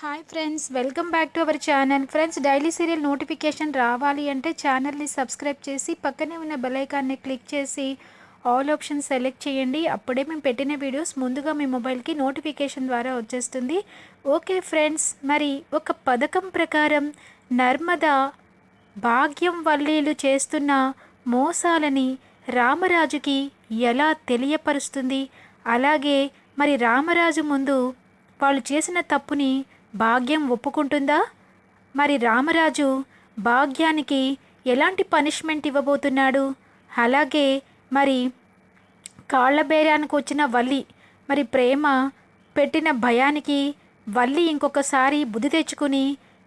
Hi friends welcome back to our channel friends daily serial notification రావాలి అంటే ఛానల్ని subscribe చేసి పక్కనే ఉన్న బెలైకాన్ని క్లిక్ చేసి ఆల్ ఆప్షన్ సెలెక్ట్ చేయండి. అప్పుడే మేము పెట్టిన వీడియోస్ ముందుగా మీ మొబైల్కి నోటిఫికేషన్ ద్వారా వచ్చేస్తుంది. ఓకే ఫ్రెండ్స్ మరి ఒక పథకం ప్రకారం నర్మద భాగ్యం వల్లీలు చేస్తున్న మోసాలని రామరాజుకి ఎలా తెలియపరుస్తుంది? అలాగే మరి రామరాజు ముందు వాళ్ళు చేసిన తప్పుని భాగ్యం ఒప్పుకుంటుందా? మరి రామరాజు భాగ్యానికి ఎలాంటి పనిష్మెంట్ ఇవ్వబోతున్నాడు? అలాగే మరి కాళ్ళ బేరానికి వచ్చిన వల్లి మరి ప్రేమ పెట్టిన భయానికి వల్లి ఇంకొకసారి బుద్ధి తెచ్చుకుని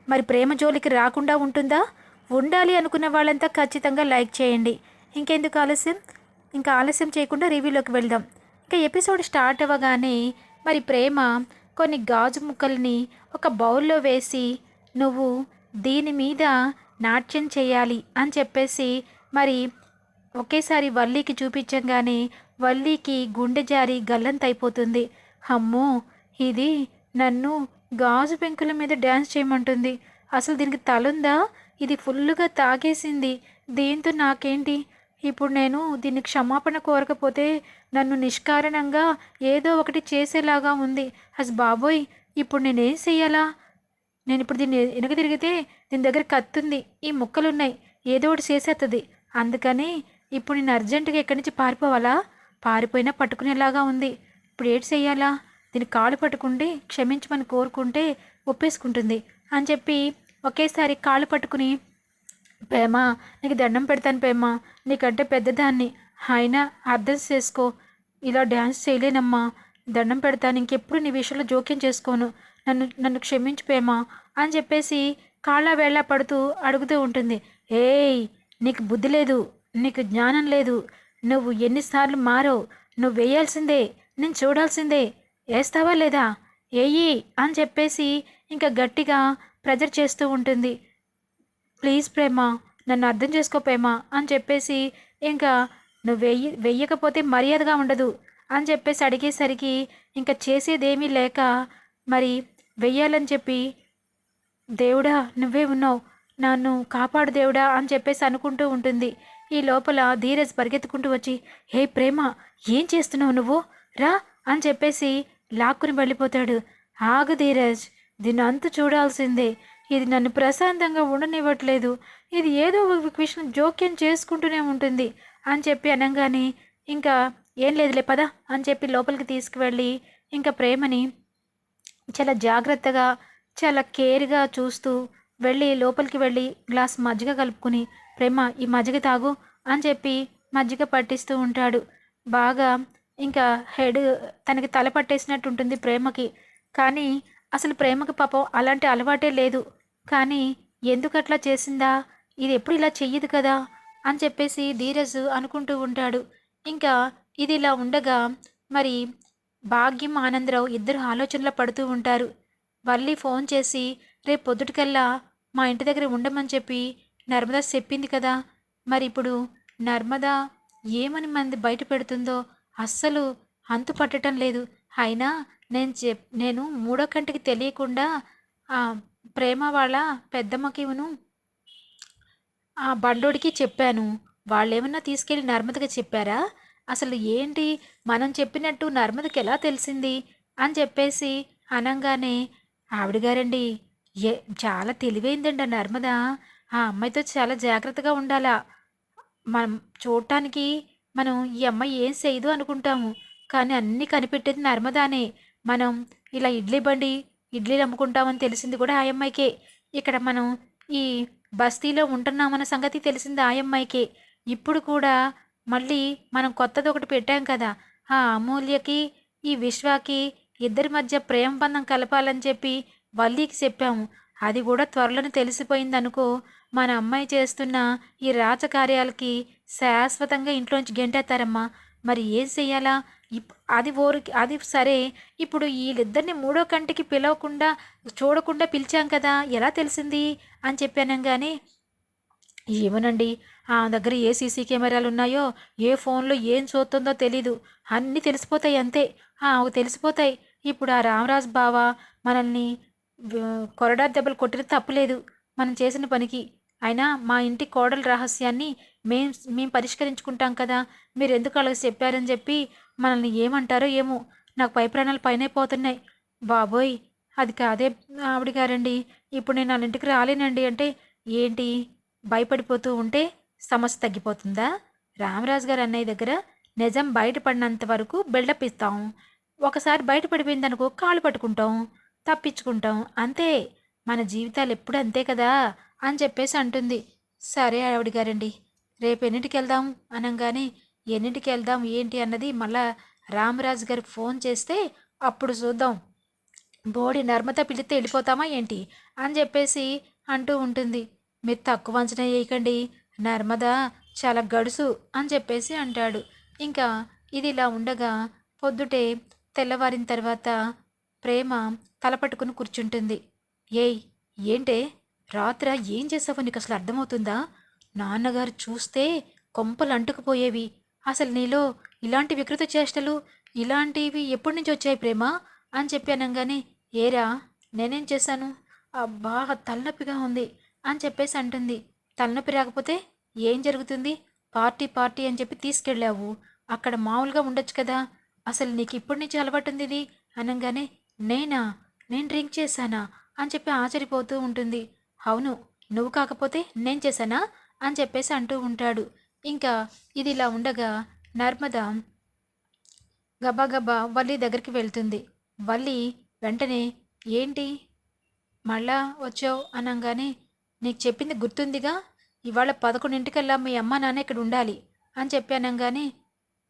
మరి ప్రేమ జోలికి రాకుండా ఉంటుందా? ఉండాలి అనుకున్న వాళ్ళంతా ఖచ్చితంగా లైక్ చేయండి. ఇంకెందుకు ఆలస్యం? ఇంకా ఆలస్యం చేయకుండా రివ్యూలోకి వెళ్దాం. ఇంకా ఎపిసోడ్ స్టార్ట్ అవ్వగానే మరి ప్రేమ కొన్ని గాజు ముక్కల్ని ఒక బౌల్లో వేసి నువ్వు దీని మీద నాట్యం చేయాలి అని చెప్పేసి మరి ఒకేసారి వల్లీకి చూపించగానే వల్లీకి గుండె జారి గల్లంతైపోతుంది. అమ్మో ఇది నన్ను గాజు పెంకుల మీద డ్యాన్స్ చేయమంటుంది. అసలు దీనికి తలుందా? ఇది ఫుల్లుగా తాగేసింది. దీంతో నాకేంటి? ఇప్పుడు నేను దీన్ని క్షమాపణ కోరకపోతే నన్ను నిష్కారణంగా ఏదో ఒకటి చేసేలాగా ఉంది. అసలు బాబోయ్ ఇప్పుడు నేనేం చెయ్యాలా? నేను ఇప్పుడు దీన్ని వెనక తిరిగితే దీని దగ్గర కత్తుంది. ఈ ముక్కలు ఉన్నాయి ఏదో ఒకటి చేసేస్తుంది అందుకని ఇప్పుడు నేను అర్జెంటుగా ఎక్కడి నుంచి పారిపోవాలా? పారిపోయినా పట్టుకునేలాగా ఉంది. ఇప్పుడు ఏటి చెయ్యాలా? దీని కాలు పట్టుకుంటే క్షమించమని కోరుకుంటే ఒప్పేసుకుంటుంది. అని చెప్పి ఒకేసారి కాళ్ళు పట్టుకుని ప్రేమ నీకు దండం పెడతాను ప్రేమ. నీకంటే పెద్దదాన్ని అయినా అర్థం చేసుకో. ఇలా డ్యాన్స్ చేయలేనమ్మా. దండం పెడతాను ఇంకెప్పుడు నీ విషయంలో జోక్యం చేసుకోను. నన్ను నన్ను క్షమించు ప్రేమ అని చెప్పేసి కాళ్ళ వేళ్ళ పడుతూ అడుగుతూ ఉంటుంది. ఏయ్ నీకు బుద్ధి లేదు నీకు జ్ఞానం లేదు. నువ్వు ఎన్నిసార్లు మారో నువ్వు వేయాల్సిందే నేను చూడాల్సిందే. వేస్తావా లేదా? ఏయి అని చెప్పేసి ఇంకా గట్టిగా ప్రెజర్ చేస్తూ ఉంటుంది. ప్లీజ్ ప్రేమ నన్ను అర్థం చేసుకో ప్రేమ అని చెప్పేసి ఇంకా నువ్వు వెయ్యి వెయ్యకపోతే మర్యాదగా ఉండదు అని చెప్పేసి అడిగేసరికి ఇంకా చేసేదేమీ లేక మరి వెయ్యాలని చెప్పి దేవుడా నువ్వే ఉన్నావు నన్ను కాపాడు దేవుడా అని చెప్పేసి అనుకుంటూ ఉంటుంది. ఈ లోపల ధీరజ్ పరిగెత్తుకుంటూ వచ్చి హే ప్రేమ ఏం చేస్తున్నావు నువ్వు? రా అని చెప్పేసి లాక్కుని వెళ్ళిపోతాడు. ఆగు ధీరజ్ దీన్ని అంతు చూడాల్సిందే ఇది నన్ను ప్రశాంతంగా ఉండనివ్వట్లేదు. ఇది ఏదో ఒక విషయం జోక్యం చేసుకుంటూనే ఉంటుంది అని చెప్పి అనగానే ఇంకా ఏం లేదులే పద అని చెప్పి లోపలికి తీసుకువెళ్ళి ఇంకా ప్రేమని చాలా జాగ్రత్తగా చాలా కేర్గా చూస్తూ వెళ్ళి లోపలికి వెళ్ళి గ్లాస్ మజ్జిగ కలుపుకుని ప్రేమ ఈ మజ్జిగ తాగు అని చెప్పి మజ్జిగ పట్టిస్తూ ఉంటాడు. బాగా ఇంకా హెడ్ తనకి తల పట్టేసినట్టు ఉంటుంది ప్రేమకి. కానీ అసలు ప్రేమకి పాపం అలాంటి అలవాటే లేదు. కానీ ఎందుకట్లా చేసిందా? ఇది ఎప్పుడు ఇలా చెయ్యదు కదా? అని చెప్పేసి ధీరజ్ అనుకుంటూ ఉంటాడు. ఇంకా ఇది ఇలా ఉండగా మరి భాగ్యం ఆనందరావు ఇద్దరు ఆలోచనలో పడుతూ ఉంటారు. వల్లి ఫోన్ చేసి రేపు పొద్దుటికల్లా మా ఇంటి దగ్గర ఉండమని చెప్పి నర్మదా చెప్పింది కదా? మరి ఇప్పుడు నర్మదా ఏమని మంది బయట పెడుతుందో అస్సలు అంతు పట్టడం లేదు. అయినా నేను చెప్ నేను మూడో కంటికి తెలియకుండా ప్రేమ వాళ్ళ పెద్దమ్మకిను ఆ బండోడికి చెప్పాను. వాళ్ళేమన్నా తీసుకెళ్ళి నర్మదకి చెప్పారా? అసలు ఏంటి? మనం చెప్పినట్టు నర్మదకి ఎలా తెలిసింది? అని చెప్పేసి అనంగానే ఆవిడగారండి ఏ చాలా తెలివైందండి ఆ నర్మద. ఆ అమ్మాయితో చాలా జాగ్రత్తగా ఉండాలా? మనం చూడటానికి మనం ఈ అమ్మాయి ఏం చేయదు అనుకుంటాము. కానీ అన్నీ కనిపెట్టేది నర్మదానే. మనం ఇలా ఇడ్లీ బండి ఇడ్లీలు అమ్ముకుంటామని తెలిసింది కూడా ఆయమ్మాయికే ఇక్కడ మనం ఈ బస్తీలో ఉంటున్నామన్న సంగతి తెలిసింది ఆయమ్మాయికే ఇప్పుడు కూడా మళ్ళీ మనం కొత్తది ఒకటి పెట్టాం కదా ఆ అమూల్యకి ఈ విశ్వాకి ఇద్దరి మధ్య ప్రేమ బంధం కలపాలని చెప్పి వల్లీకి చెప్పాము. అది కూడా త్వరలోనే తెలిసిపోయిందనుకో మన అమ్మాయి చేస్తున్న ఈ రాజకార్యాలకి శాశ్వతంగా ఇంట్లోంచి గెంటేస్తారమ్మా. మరి ఏం చెయ్యాలా ఇప్ అది ఓరికి అది సరే. ఇప్పుడు వీళ్ళిద్దరిని మూడో కంటికి పిలవకుండా చూడకుండా పిలిచాం కదా ఎలా తెలిసింది? అని చెప్పానంగానే ఏమోనండి ఆ దగ్గర ఏ సీసీ కెమెరాలు ఉన్నాయో ఏ ఫోన్లో ఏం చూస్తుందో తెలీదు. అన్నీ తెలిసిపోతాయి అంతే. అవి తెలిసిపోతాయి. ఇప్పుడు ఆ రామరాజ్ బావ మనల్ని కొరడా దెబ్బలు కొట్టిన తప్పులేదు మనం చేసిన పనికి. అయినా మా ఇంటి కోడల రహస్యాన్ని మేం మేము పరిష్కరించుకుంటాం కదా. మీరు ఎందుకు అలాగ చెప్పారని చెప్పి మనల్ని ఏమంటారో ఏమో. నాకు పై ప్రాణాలు పైనే పోతున్నాయి. బాబోయ్! అది కాదే ఆవిడ గారండి. ఇప్పుడు నేను వాళ్ళ ఇంటికి రాలేనండి అంటే ఏంటి? భయపడిపోతూ ఉంటే సమస్య తగ్గిపోతుందా? రామరాజు గారు అన్నయ్య దగ్గర నిజం బయటపడినంత వరకు బిల్డప్ ఇస్తాం. ఒకసారి బయటపడిపోయిందనుకో కాళ్ళు పట్టుకుంటాం తప్పించుకుంటాం. అంతే. మన జీవితాలు ఎప్పుడు అంతే కదా అని చెప్పేసి అంటుంది. సరే ఆవిడ గారండి. రేపు ఎన్నింటికి వెళ్దాం అనగానే ఎన్నింటికి వెళ్దాం ఏంటి అన్నది మళ్ళా రామరాజు గారికి ఫోన్ చేస్తే అప్పుడు చూద్దాం. బోడి నర్మత పిలిస్తే వెళ్ళిపోతామా ఏంటి? అని చెప్పేసి అంటూ ఉంటుంది. మీరు తక్కువ అంచనా వేయకండి. నర్మద చాలా గడుసు అని చెప్పేసి అంటాడు. ఇంకా ఇది ఇలా ఉండగా పొద్దుటే తెల్లవారిన తర్వాత ప్రేమ తలపట్టుకుని కూర్చుంటుంది. ఏయ్ ఏంటే? రాత్ర ఏం చేసావో నీకు అసలు అర్థమవుతుందా? నాన్నగారు చూస్తే కొంపలు అంటుకుపోయేవి. అసలు నీలో ఇలాంటి వికృత చేష్టలు ఇలాంటివి ఎప్పటి నుంచి వచ్చాయి ప్రేమ? అని చెప్పి అనగానే ఏరా నేనేం చేశాను? బాగా తలనొప్పిగా ఉంది అని చెప్పేసి అంటుంది. తలనొప్పి రాకపోతే ఏం జరుగుతుంది? పార్టీ పార్టీ అని చెప్పి తీసుకెళ్ళావు. అక్కడ మామూలుగా ఉండొచ్చు కదా. అసలు నీకు ఇప్పటి నుంచి అలవాటు ఉంది ఇది? అనగానే నేనా? నేను డ్రింక్ చేశానా? అని చెప్పి ఆశ్చర్యపోతూ ఉంటుంది. అవును నువ్వు కాకపోతే నేను చేశానా? అని చెప్పేసి అంటూ ఉంటాడు. ఇంకా ఇది ఇలా ఉండగా నర్మద గబా వల్లి దగ్గరికి వెళ్తుంది. వల్లి వెంటనే ఏంటి? మళ్ళా వచ్చావు? అనగానే నీకు చెప్పింది గుర్తుందిగా? ఇవాళ పదకొండింటికల్లా మీ అమ్మ నాన్న ఇక్కడ ఉండాలి అని చెప్పి అనగానే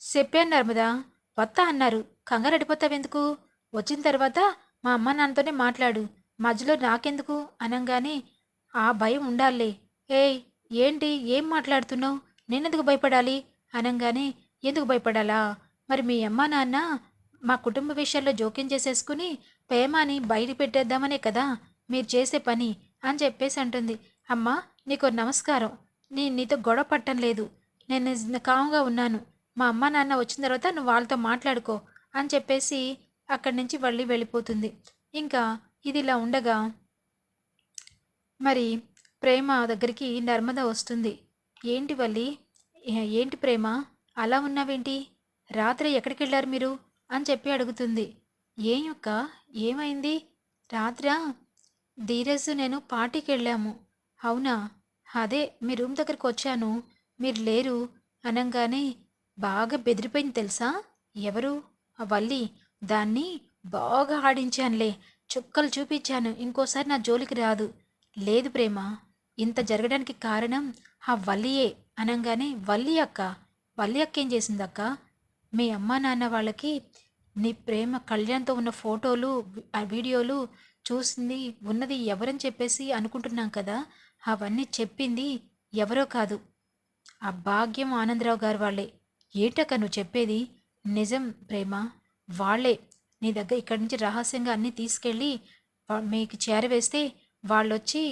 చెప్పాను నర్మదా వత్తా అన్నారు. కంగారు అడిపోతావెందుకు వచ్చిన తర్వాత మా అమ్మ నాన్నతోనే మాట్లాడు. మధ్యలో నాకెందుకు? అనగానే ఆ భయం ఉండాలే ఏయ్ ఏంటి? ఏం మాట్లాడుతున్నావు? నేనెందుకు భయపడాలి? అనగానే ఎందుకు భయపడాలా? మరి మీ అమ్మ నాన్న మా కుటుంబ విషయాల్లో జోక్యం చేసేసుకుని ప్రేమాని బయట పెట్టేద్దామనే కదా? మీరు చేసే పని అని చెప్పేసి అంటుంది. అమ్మా నీకు నమస్కారం. నేను నీతో గొడవ పట్టం లేదు. నేను కాముగా ఉన్నాను. మా అమ్మ నాన్న వచ్చిన తర్వాత నువ్వు వాళ్ళతో మాట్లాడుకో అని చెప్పేసి అక్కడి నుంచి వల్లి వెళ్ళిపోతుంది. ఇంకా ఇది ఇలా ఉండగా మరి ప్రేమ దగ్గరికి నర్మద వస్తుంది. ఏంటి వల్లి? ఏంటి ప్రేమ? అలా ఉన్నావేంటి? రాత్రి ఎక్కడికి వెళ్ళారు మీరు? అని చెప్పి అడుగుతుంది. ఏం యొక్క ఏమైంది? రాత్ర? ధీరజ్ నేను పార్టీకి వెళ్ళాము అవునా? అదే మీ రూమ్ దగ్గరికి వచ్చాను. మీరు లేరు. అనగానే బాగా బెదిరిపోయింది తెలుసా? ఎవరు? ఆ వల్లి దాన్ని బాగా ఆడించానులే. చుక్కలు చూపించాను. ఇంకోసారి నా జోలికి రాదు. లేదు ప్రేమ. ఇంత జరగడానికి కారణం ఆ వల్లియే అనగానే వల్లి అక్క వల్లి అక్క ఏం చేసిందక్క? మీ అమ్మ నాన్న వాళ్ళకి నీ ప్రేమ కళ్యాణ్తో ఉన్న ఫోటోలు ఆ వీడియోలు చూసింది ఉన్నది ఎవరని చెప్పేసి అనుకుంటున్నాం కదా అవన్నీ చెప్పింది ఎవరో కాదు. ఆ భాగ్యం ఆనందరావు గారు వాళ్ళే. ఏటక్క నువ్వు చెప్పేది? నిజం ప్రేమ. వాళ్ళే. నీ దగ్గర ఇక్కడి నుంచి రహస్యంగా అన్నీ తీసుకెళ్ళి మీకు చేరవేస్తే వాళ్ళొచ్చి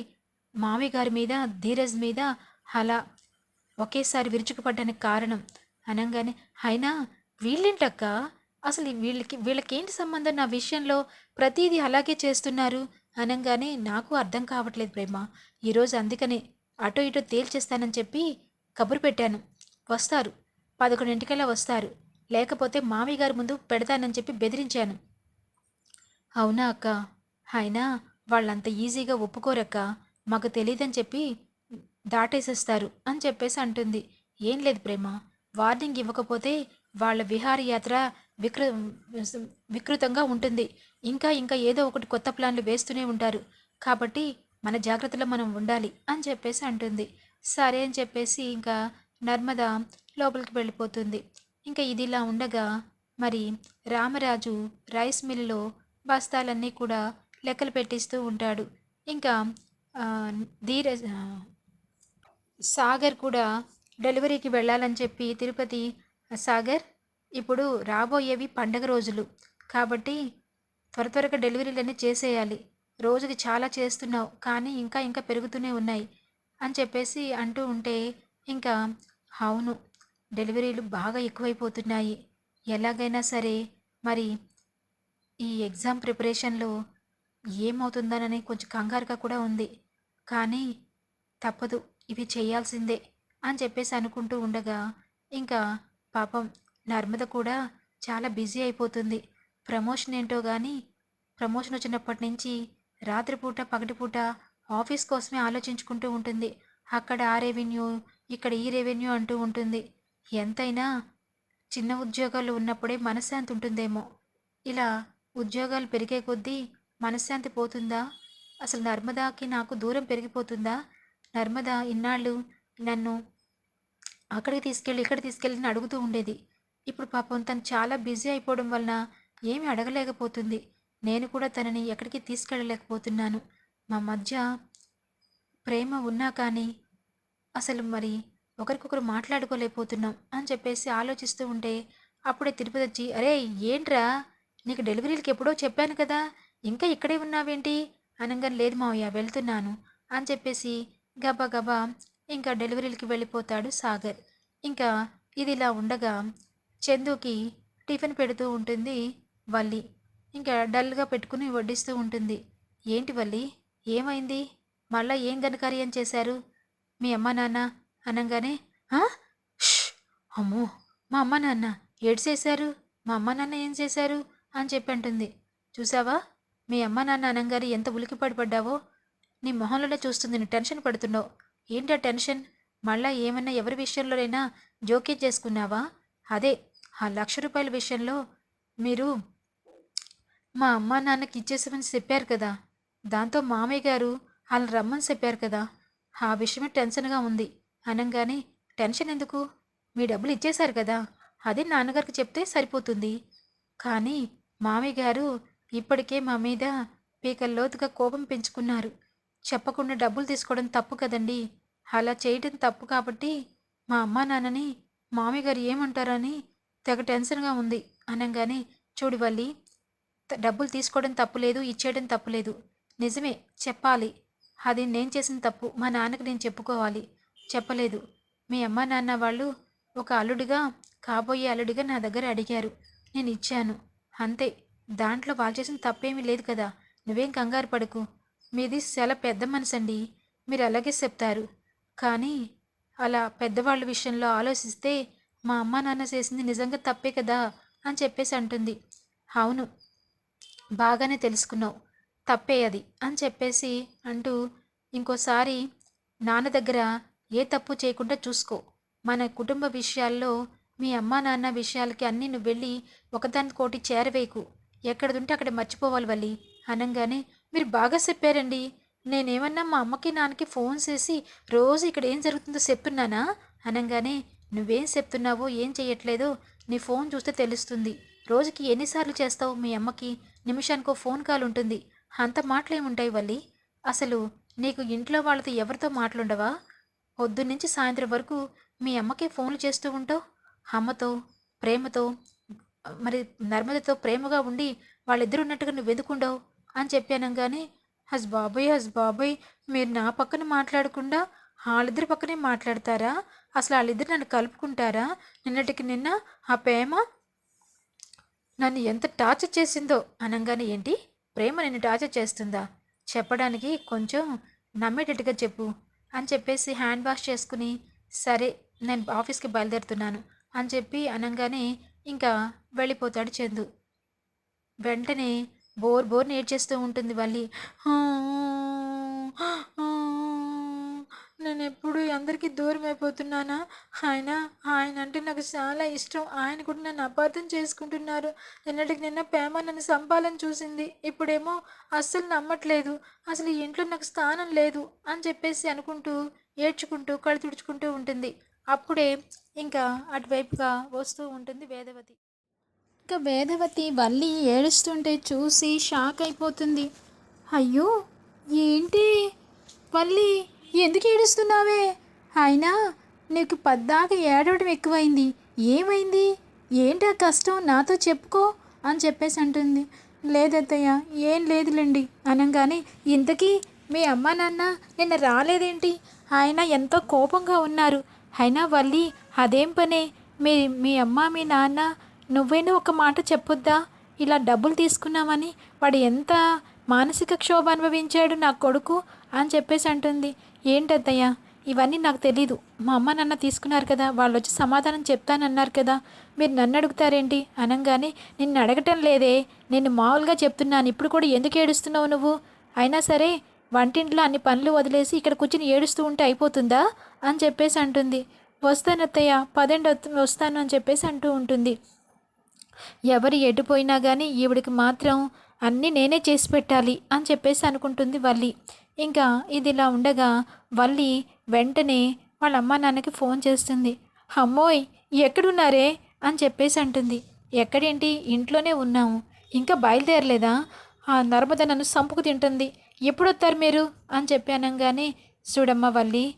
మామి గారి మీద ధీరజ్ మీద అలా ఒకేసారి విరుచుకుపడ్డానికి కారణం అనగానే అయినా వీళ్ళేంటక్క? అసలు వీళ్ళకి వీళ్ళకేంటి సంబంధం నా విషయంలో? ప్రతిదీ అలాగే చేస్తున్నారు. అనగానే నాకు అర్థం కావట్లేదు ప్రేమ. ఈరోజు అందుకనే అటో ఇటో తేల్చేస్తానని చెప్పి కబురు పెట్టాను. వస్తారు. పదకొండింటికల్లా వస్తారు. లేకపోతే మామయ్య గారి ముందు పెడతానని చెప్పి బెదిరించాను. అవునా అక్క? అయినా వాళ్ళంత ఈజీగా ఒప్పుకోరక్క. మాకు తెలియదని చెప్పి దాటేసేస్తారు అని చెప్పేసి అంటుంది. ఏం లేదు ప్రేమ వార్నింగ్ ఇవ్వకపోతే వాళ్ళ విహారయాత్ర వికృ వికృతంగా ఉంటుంది. ఇంకా ఇంకా ఏదో ఒకటి కొత్త ప్లాన్లు వేస్తూనే ఉంటారు. కాబట్టి మన జాగ్రత్తలో మనం ఉండాలి అని చెప్పేసి అంటుంది. సరే అని చెప్పేసి ఇంకా నర్మద లోపలికి వెళ్ళిపోతుంది. ఇంకా ఇది ఇలా ఉండగా మరి రామరాజు రైస్ మిల్లులో బస్తాలన్నీ కూడా లెక్కలు పెట్టిస్తూ ఉంటాడు. ఇంకా ధీరజ్ సాగర్ కూడా డెలివరీకి వెళ్ళాలని చెప్పి తిరుపతి సాగర్ ఇప్పుడు రాబోయేవి పండగ రోజులు. కాబట్టి త్వర త్వరగా డెలివరీలన్నీ చేసేయాలి. రోజుకి చాలా చేస్తున్నావు కానీ ఇంకా ఇంకా పెరుగుతూనే ఉన్నాయి అని చెప్పేసి అంటూ ఉంటే ఇంకా అవును డెలివరీలు బాగా ఎక్కువైపోతున్నాయి. ఎలాగైనా సరే మరి ఈ ఎగ్జామ్ ప్రిపరేషన్లో ఏమవుతుందనని కొంచెం కంగారుగా కూడా ఉంది. కానీ తప్పదు ఇవి చేయాల్సిందే అని చెప్పేసి అనుకుంటూ ఉండగా ఇంకా పాపం నర్మద కూడా చాలా బిజీ అయిపోతుంది. ప్రమోషన్ ఏంటో కానీ ప్రమోషన్ వచ్చినప్పటి నుంచి రాత్రిపూట పగటిపూట ఆఫీస్ కోసమే ఆలోచించుకుంటూ ఉంటుంది. అక్కడ ఆ రెవెన్యూ ఇక్కడ ఈ రెవెన్యూ అంటూ ఉంటుంది. ఎంతైనా చిన్న ఉద్యోగాలు ఉన్నప్పుడే మనశ్శాంతి ఉంటుందేమో. ఇలా ఉద్యోగాలు పెరిగే కొద్దీ మనశ్శాంతి పోతుందా? అసలు నర్మదాకి నాకు దూరం పెరిగిపోతుందా? నర్మద ఇన్నాళ్ళు నన్ను అక్కడికి తీసుకెళ్ళి ఇక్కడ తీసుకెళ్ళి అడుగుతూ ఉండేది. ఇప్పుడు పాపం తను చాలా బిజీ అయిపోవడం వలన ఏమి అడగలేకపోతుంది. నేను కూడా తనని ఎక్కడికి తీసుకెళ్ళలేకపోతున్నాను. మా మధ్య ప్రేమ ఉన్నా కానీ అసలు మరి ఒకరికొకరు మాట్లాడుకోలేకపోతున్నాం అని చెప్పేసి ఆలోచిస్తూ ఉంటే అప్పుడే తిరుపతి వచ్చి అరే ఏంట్రా? నీకు డెలివరీలకి ఎప్పుడో చెప్పాను కదా. ఇంకా ఇక్కడే ఉన్నావేంటి? అనగానే లేదు మావయ్య వెళ్తున్నాను అని చెప్పేసి గబా గబా ఇంకా డెలివరీలకి వెళ్ళిపోతాడు సాగర్. ఇంకా ఇది ఇలా ఉండగా చందుకి టిఫిన్ పెడుతూ ఉంటుంది వల్లి. ఇంకా డల్గా పెట్టుకుని వడ్డిస్తూ ఉంటుంది. ఏంటి వల్లి? ఏమైంది? మళ్ళా ఏం ఘనకార్యం చేశారు? మీ అమ్మ నాన్న అనగానే అమ్మో! మా అమ్మ నాన్న ఏడు చేశారు? మా అమ్మ నాన్న ఏం చేశారు? అని చెప్పి అంటుంది. చూసావా? మీ అమ్మ నాన్న అనంగారి ఎంత ఉలికి పడిపడ్డావో నీ మొహంలోనే చూస్తుంది నువ్వు టెన్షన్ పడుతున్నావు. ఏంటా టెన్షన్? మళ్ళా ఏమన్నా ఎవరి విషయంలోనైనా జోక్యం చేసుకున్నావా? అదే ఆ లక్ష రూపాయల విషయంలో మీరు మా అమ్మ నాన్నకి ఇచ్చేసామని చెప్పారు కదా. దాంతో మామయ్య గారు వాళ్ళని రమ్మని చెప్పారు కదా. ఆ విషయమే టెన్షన్గా ఉంది. అనగానే టెన్షన్ ఎందుకు? మీ డబ్బులు ఇచ్చేశారు కదా. అదే నాన్నగారికి చెప్తే సరిపోతుంది. కానీ మామయ్య గారు ఇప్పటికే మా మీద పీకల్లోతుగా కోపం పెంచుకున్నారు. చెప్పకుండా డబ్బులు తీసుకోవడం తప్పు కదండి. అలా చేయటం తప్పు కాబట్టి మా అమ్మా నాన్నని మామయ్య గారు ఏమంటారని తెగ టెన్షన్గా ఉంది. అనగానే చూడు వల్లి డబ్బులు తీసుకోవడం తప్పులేదు ఇచ్చేయడం తప్పులేదు నిజమే చెప్పాలి. అది నేను చేసిన తప్పు మా నాన్నకి నేను చెప్పుకోవాలి. చెప్పలేదు. మీ అమ్మ నాన్న వాళ్ళు ఒక అల్లుడిగా కాబోయే అల్లుడిగా నా దగ్గర అడిగారు. నేను ఇచ్చాను. అంతే. దాంట్లో వాళ్ళు చేసిన తప్పేమీ లేదు కదా. నువ్వేం కంగారు పడకు. మీది చాలా పెద్ద మనసండి. మీరు అలాగే చెప్తారు. కానీ అలా పెద్దవాళ్ళ విషయంలో ఆలోచిస్తే మా అమ్మ నాన్న చేసింది నిజంగా తప్పే కదా అని చెప్పేసి అంటుంది. అవును బాగానే తెలుసుకున్నావు. తప్పే అది అని చెప్పేసి అంటూ ఇంకోసారి నాన్న దగ్గర ఏ తప్పు చేయకుండా చూసుకో. మన కుటుంబ విషయాల్లో మీ అమ్మా నాన్న విషయాలకి అన్నీ నువ్వు వెళ్ళి ఒకదానికోటి చేరవేయకు ఎక్కడదుంటే అక్కడ మర్చిపోవాలి వల్లి. అనగానే మీరు బాగా చెప్పారండి. నేనేమన్నా మా అమ్మకి నాన్నకి ఫోన్ చేసి రోజు ఇక్కడ ఏం జరుగుతుందో చెప్తున్నానా? అనగానే నువ్వేం చెప్తున్నావో ఏం చెయ్యట్లేదో నీ ఫోన్ చూస్తే తెలుస్తుంది. రోజుకి ఎన్నిసార్లు చేస్తావు మీ అమ్మకి? నిమిషానికో ఫోన్ కాల్ ఉంటుంది. అంత మాటలేముంటాయి వల్లి? అసలు నీకు ఇంట్లో వాళ్ళతో ఎవరితో మాట్లాడవా? పొద్దున్నుంచి సాయంత్రం వరకు మీ అమ్మకే ఫోన్లు చేస్తూ ఉంటావు? అమ్మతో ప్రేమతో మరి నర్మదతో ప్రేమగా ఉండి వాళ్ళిద్దరు ఉన్నట్టుగా నువ్వు ఎందుకుండవు అని చెప్పాను కానీ హస్ బాబాయ్ హస్ బాబాయ్ మీరు నా పక్కన మాట్లాడకుండా వాళ్ళిద్దరి పక్కనే మాట్లాడతారా? అసలు వాళ్ళిద్దరు నన్ను కలుపుకుంటారా? నిన్నటికి నిన్న ఆ ప్రేమ నన్ను ఎంత టార్చర్ చేసిందో అనగానే ఏంటి? ప్రేమ నిన్ను టార్చర్ చేస్తుందా? చెప్పడానికి కొంచెం నమ్మేటట్టుగా చెప్పు అని చెప్పేసి హ్యాండ్ వాష్ చేసుకుని సరే నేను ఆఫీస్కి బయలుదేరుతున్నాను అని చెప్పి అనగానే ఇంకా వెళ్ళిపోతాడు చందు. వెంటనే బోర్ బోర్ నేర్చేస్తూ ఉంటుంది వల్లి. నేను ఎప్పుడు అందరికీ దూరం అయిపోతున్నానా? ఆయన ఆయన అంటే నాకు చాలా ఇష్టం. ఆయన కూడా నన్ను అపార్థం చేసుకుంటున్నారు. నిన్నటికి నిన్న ప్రేమ నన్ను సంపాలని చూసింది. ఇప్పుడేమో అస్సలు నమ్మట్లేదు. అసలు ఈ ఇంట్లో నాకు స్థానం లేదు అని చెప్పేసి అనుకుంటూ ఏడ్చుకుంటూ కళ్ళు తుడుచుకుంటూ ఉంటుంది. అప్పుడే ఇంకా అటువైపుగా వస్తూ ఉంటుంది వేదవతి. ఇంకా వేదవతి వల్లి ఏడుస్తుంటే చూసి షాక్ అయిపోతుంది అయ్యో ఏంటి? వల్లి ఎందుకు ఏడుస్తున్నావే? అయినా నీకు పద్దాక ఏడవడం ఎక్కువైంది. ఏమైంది? ఏంటా కష్టం? నాతో చెప్పుకో అని చెప్పేసి అంటుంది. లేదత్తయ్య ఏం లేదులేండి. అనగానే ఇంతకీ మీ అమ్మ నాన్న నిన్న రాలేదేంటి? ఆయన ఎంతో కోపంగా ఉన్నారు. అయినా వల్లి అదేం పనే? మీ మీ అమ్మ మీ నాన్న నువ్వైనా ఒక మాట చెప్పొద్దా? ఇలా డబ్బులు తీసుకున్నామని వాడు ఎంత మానసిక క్షోభ అనుభవించాడు నా కొడుకు అని చెప్పేసి అంటుంది. ఏంటత్తయ్య? ఇవన్నీ నాకు తెలీదు. మా అమ్మ నాన్న తీసుకున్నారు కదా వాళ్ళు వచ్చి సమాధానం చెప్తానన్నారు కదా. మీరు నన్ను అడుగుతారేంటి? అనగానే నిన్ను అడగటం లేదే. నేను మామూలుగా చెప్తున్నాను. ఇప్పుడు కూడా ఎందుకు ఏడుస్తున్నావు నువ్వు? అయినా సరే వంటింట్లో అన్ని పనులు వదిలేసి ఇక్కడ కూర్చుని ఏడుస్తూ ఉంటే అయిపోతుందా? అని చెప్పేసి అంటుంది. వస్తాను అత్తయ్య పదండి వస్తాను అని చెప్పేసి అంటూ ఉంటుంది. ఎవరు ఎటుపోయినా కానీ ఈవిడికి మాత్రం అన్నీ నేనే చేసి పెట్టాలి అని చెప్పేసి అనుకుంటుంది వల్లి. ఇంకా ఇది ఇలా ఉండగా వల్లి వెంటనే వాళ్ళ అమ్మ నాన్నకి ఫోన్ చేస్తుంది. అమ్మోయ్ ఎక్కడున్నారే? అని చెప్పేసి అంటుంది. ఎక్కడేంటి? ఇంట్లోనే ఉన్నాము ఇంకా బయలుదేరలేదా? ఆ నర్మద నన్ను సంపుకు తింటుంది. ఎప్పుడు వస్తారు మీరు? అని చెప్పి అనగానే చూడమ్మ వల్లి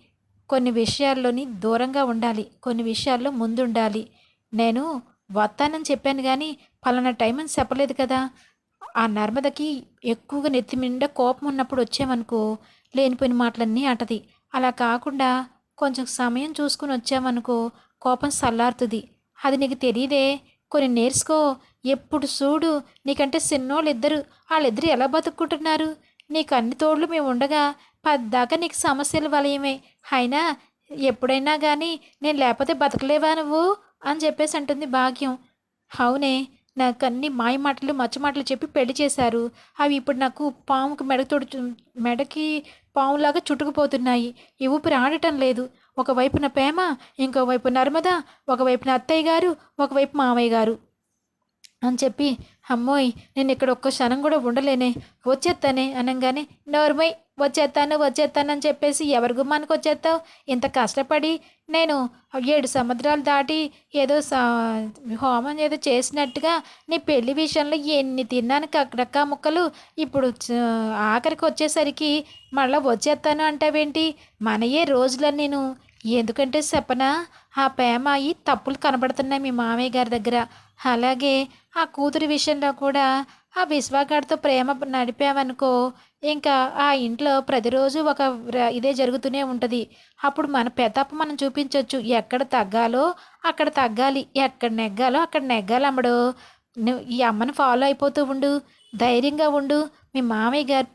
కొన్ని విషయాల్లోని దూరంగా ఉండాలి. కొన్ని విషయాల్లో ముందుండాలి. నేను వస్తానని చెప్పాను కానీ పలానా టైం అని చెప్పలేదు కదా. ఆ నర్మదకి ఎక్కువగా నెత్తి నిండా కోపం ఉన్నప్పుడు వచ్చామనుకో లేనిపోయిన మాటలన్నీ అంటది అలా కాకుండా కొంచెం సమయం చూసుకుని వచ్చామనుకో కోపం సల్లారుతుంది. అది నీకు తెలియదే కొన్ని నేర్చుకో. ఎప్పుడు చూడు నీకంటే చిన్నోళ్ళు ఇద్దరు వాళ్ళిద్దరు ఎలా బతుక్కుంటున్నారు? నీకు అన్ని తోడులు మేము ఉండగా పద్దాకా నీకు సమస్యలు వలయమే. అయినా ఎప్పుడైనా కానీ నేను లేకపోతే బతకలేవా నువ్వు? అని చెప్పేసి అంటుంది భాగ్యం. అవునే నాకు అన్ని మాయ మాటలు మచ్చ మాటలు చెప్పి పెళ్ళి చేశారు. అవి ఇప్పుడు నాకు పాముకి మెడ తోడు మెడకి పాములాగా చుట్టుకుపోతున్నాయి. ఈ ఊపిరి ఆడటం లేదు. ఒకవైపున ప్రేమ ఇంకోవైపు నర్మద ఒకవైపున అత్తయ్య గారు ఒకవైపు మామయ్య గారు. అని చెప్పి అమ్మోయ్ నేను ఇక్కడ ఒక్క క్షణం కూడా ఉండలేనే. వచ్చేస్తానే అనగానే నోర్మై వచ్చేస్తాను వచ్చేస్తాను అని చెప్పేసి ఎవరి గుమ్మానికి వచ్చేస్తావు ఇంత కష్టపడి నేను ఏడు సముద్రాలు దాటి ఏదో సా హోమం ఏదో చేసినట్టుగా నీ పెళ్ళి విషయంలో ఎన్ని తిన్నాను కక్కడక్క ముక్కలు? ఇప్పుడు ఆఖరికి వచ్చేసరికి మళ్ళీ వచ్చేస్తాను అంటావేంటి? మనయే రోజులో నేను ఎందుకంటే చెప్పనా? ఆ ప్రేమ ఈ తప్పులు కనబడుతున్నాయి మీ మామయ్య గారి దగ్గర. అలాగే ఆ కూతురి విషయంలో కూడా ఆ విశ్వాగాడితో ప్రేమ నడిపామనుకో ఇంకా ఆ ఇంట్లో ప్రతిరోజు ఒక ఇదే జరుగుతూనే ఉంటుంది. అప్పుడు మన పెదప్ప మనం చూపించవచ్చు ఎక్కడ తగ్గాలో అక్కడ తగ్గాలి ఎక్కడ నెగ్గాలో అక్కడ నెగ్గాలి అమ్మడు. ఈ అమ్మని ఫాలో అయిపోతూ ఉండు ధైర్యంగా ఉండు మీ మామయ్య గారి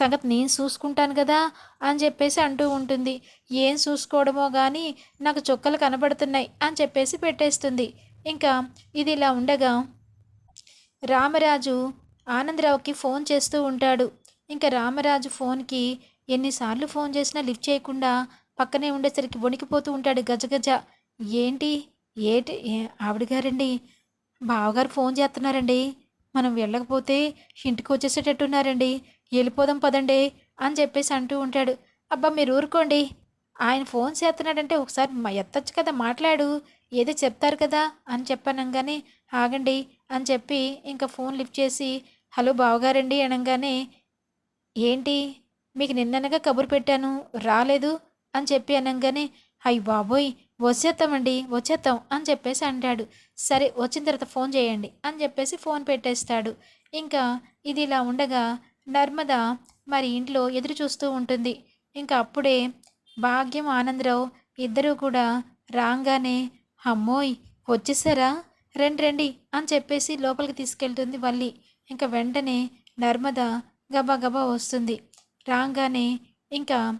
సంగతి నేను చూసుకుంటాను కదా అని చెప్పేసి అంటూ ఉంటుంది. ఏం చూసుకోవడమో కానీ నాకు చుక్కలు కనబడుతున్నాయి అని చెప్పేసి పెట్టేస్తుంది. ఇంకా ఇది ఇలా ఉండగా రామరాజు ఆనందరావుకి ఫోన్ చేస్తూ ఉంటాడు. ఇంకా రామరాజు ఫోన్కి ఎన్నిసార్లు ఫోన్ చేసినా లిఫ్ట్ చేయకుండా పక్కనే ఉండేసరికి వణికిపోతూ ఉంటాడు గజగజ. ఏంటి? ఏటి? ఏ- ఆవిడ గారండి బావగారు ఫోన్ చేస్తున్నారండి. మనం వెళ్ళకపోతే ఇంటికి వచ్చేసేటట్టున్నారండి. వెళ్ళిపోదాం పదండి అని చెప్పేసి అంటూ ఉంటాడు. అబ్బా మీరు ఊరుకోండి. ఆయన ఫోన్ చేస్తున్నాడంటే ఒకసారి ఎత్తచ్చు కదా మాట్లాడు ఏదో చెప్తారు కదా అని చెప్పానంగానే ఆగండి అని చెప్పి ఇంకా ఫోన్ లిఫ్ట్ చేసి హలో బావగారండి అనగానే ఏంటి? మీకు నిన్ననగా కబురు పెట్టాను రాలేదు అని చెప్పి అనగానే అయ్యి బాబోయ్ వచ్చేస్తామండి వచ్చేస్తాం అని చెప్పేసి అంటాడు. సరే వచ్చిన తర్వాత ఫోన్ చేయండి అని చెప్పేసి ఫోన్ పెట్టేస్తాడు. ఇంకా ఇది ఇలా ఉండగా నర్మద మరి ఇంట్లో ఎదురు చూస్తూ ఉంటుంది. ఇంకా అప్పుడే భాగ్యం ఆనందరావు. ఇద్దరూ కూడా రాగానే అమ్మోయ్ వచ్చేసారా? రండి రండి అని చెప్పేసి లోపలికి తీసుకెళ్తుంది వల్లి. ఇంకా వెంటనే నర్మద గబా వస్తుంది. రాగానే ఇంకా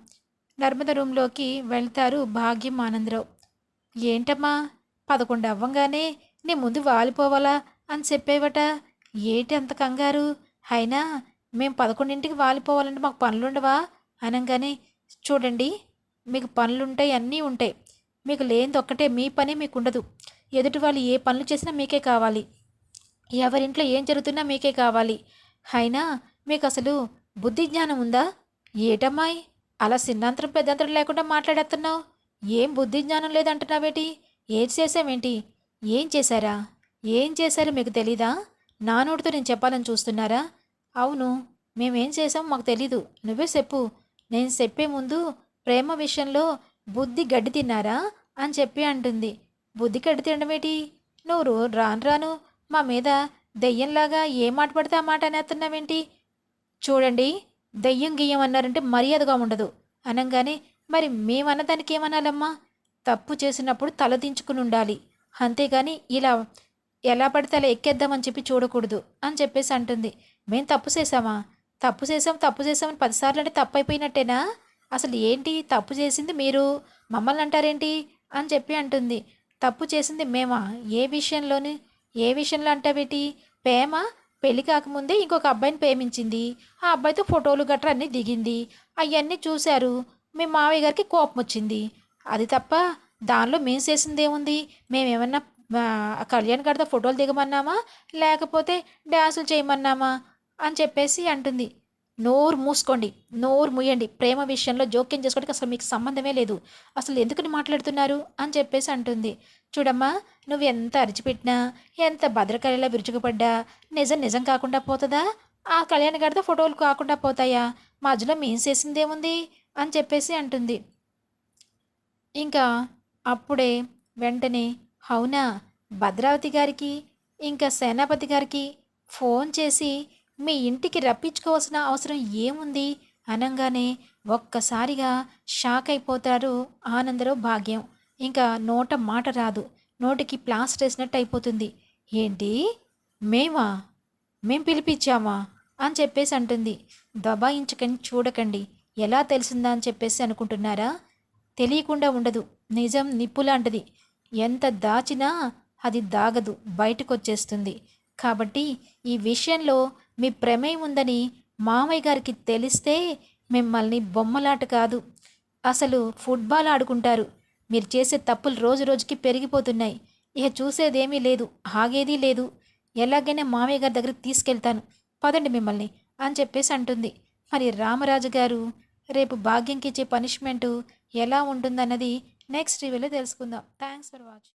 నర్మద రూమ్లోకి వెళ్తారు భాగ్యం ఆనందరావు. ఏంటమ్మా పదకొండు అవ్వంగానే నీ ముందు వాలిపోవాలా? అని చెప్పేవట. ఏంటి అంత కంగారు? అయినా మేము పదకొండింటికి వాలిపోవాలంటే మాకు పనులుండవా? అనగానే చూడండి మీకు పనులుంటాయి అన్నీ ఉంటాయి. మీకు లేనిది ఒక్కటే మీ పని మీకు ఉండదు ఎదుటి వాళ్ళు ఏ పనులు చేసినా మీకే కావాలి. ఎవరింట్లో ఏం జరుగుతున్నా మీకే కావాలి. అయినా మీకు అసలు బుద్ధి జ్ఞానం ఉందా? ఏటమ్మాయి అలా సిన్నాంతరం పెద్దంతరం లేకుండా మాట్లాడేస్తున్నావు ఏం బుద్ధి జ్ఞానం లేదంటున్నావేటి? ఏం చేసావేంటి ఏం చేశారా? ఏం చేశారో మీకు తెలీదా? నా నోటితో నేను చెప్పాలని చూస్తున్నారా? అవును మేమేం చేసాం మాకు తెలీదు. నువ్వే చెప్పు. నేను చెప్పే ముందు ప్రేమ విషయంలో బుద్ధి గడ్డి తిన్నారా అని చెప్పి అంటుంది. బుద్ధి గడ్డి తినడమేటి? నువ్వు రాను రాను మా మీద దెయ్యంలాగా ఏ మాట పడితే ఆ మాట అనేస్తున్నావేంటి? చూడండి దెయ్యం గియ్యం అన్నారంటే మర్యాదగా ఉండదు. అనగానే మరి మేమన్నదానికి ఏమనాలమ్మా తప్పు చేసినప్పుడు తలదించుకుని ఉండాలి. అంతేగాని ఇలా ఎలా పడితే అలా ఎక్కేద్దామని చెప్పి చూడకూడదు అని చెప్పేసి అంటుంది. మేము తప్పు చేసామా తప్పు చేసాం తప్పు చేసామని పదిసార్లు అంటే తప్పు అయిపోయినట్టేనా అసలు ఏంటి తప్పు చేసింది మీరు? మమ్మల్ని అంటారేంటి అని చెప్పి అంటుంది. తప్పు చేసింది మేమా? ఏ విషయంలోని? ఏ విషయంలో అంటావేటి? ప్రేమ? పెళ్ళి కాకముందే ఇంకొక అబ్బాయిని ప్రేమించింది. ఆ అబ్బాయితో ఫోటోలు గట్రా అన్నీ దిగింది. అవన్నీ చూశారు. మీ మావయ్య గారికి కోపం వచ్చింది. అది తప్ప దానిలో మేము చేసింది ఏముంది? మేమేమన్నా కళ్యాణ్ గారితో ఫోటోలు దిగమన్నామా? లేకపోతే డ్యాన్సులు చేయమన్నామా? అని చెప్పేసి అంటుంది. నోరు మూసుకోండి నోరు మూయండి. ప్రేమ విషయంలో జోక్యం చేసుకోవడానికి అసలు మీకు సంబంధమే లేదు. అసలు ఎందుకని మాట్లాడుతున్నారు? అని చెప్పేసి అంటుంది. చూడమ్మా నువ్వు ఎంత అరిచిపెట్టినా ఎంత భద్రకాళిలా విరుచుకుపడ్డా నిజం నిజం కాకుండా పోతుందా? ఆ కళ్యాణ్ గారితో ఫోటోలు కాకుండా పోతాయా? మధ్యలో మేం చేసిందేముంది అని చెప్పేసి అంటుంది. ఇంకా అప్పుడే వెంటనే అవునా? భద్రావతి గారికి ఇంకా సేనాపతి గారికి ఫోన్ చేసి మీ ఇంటికి రప్పించుకోవాల్సిన అవసరం ఏముంది? అనగానే ఒక్కసారిగా షాక్ అయిపోతారు ఆనందరావు భాగ్యం. ఇంకా నోట మాట రాదు. నోటికి ప్లాస్టర్ వేసినట్టు అయిపోతుంది. ఏంటి? మేమా? మేం పిలిపించామా? అని చెప్పేసి అంటుంది. దబాయించకని చూడకండి. ఎలా తెలిసిందా అని చెప్పేసి అనుకుంటున్నారా? తెలియకుండా ఉండదు. నిజం నిప్పు లాంటిది ఎంత దాచినా అది దాగదు. బయటకు వచ్చేస్తుంది కాబట్టి ఈ విషయంలో మీ ప్రమేయం ఉందని మామయ్య గారికి తెలిస్తే మిమ్మల్ని బొమ్మలాట కాదు. అసలు ఫుట్బాల్ ఆడుకుంటారు. మీరు చేసే తప్పులు రోజు రోజుకి పెరిగిపోతున్నాయి. ఇక చూసేదేమీ లేదు ఆగేది లేదు. ఎలాగైనా మామయ్య గారి దగ్గరికి తీసుకెళ్తాను. పదండి మిమ్మల్ని అని చెప్పేసి అంటుంది. మరి రామరాజు గారు రేపు భాగ్యంకి ఇచ్చే పనిష్మెంటు ఎలా ఉంటుందన్నది నెక్స్ట్ రివ్యూలో తెలుసుకుందాం. Thanks for watching.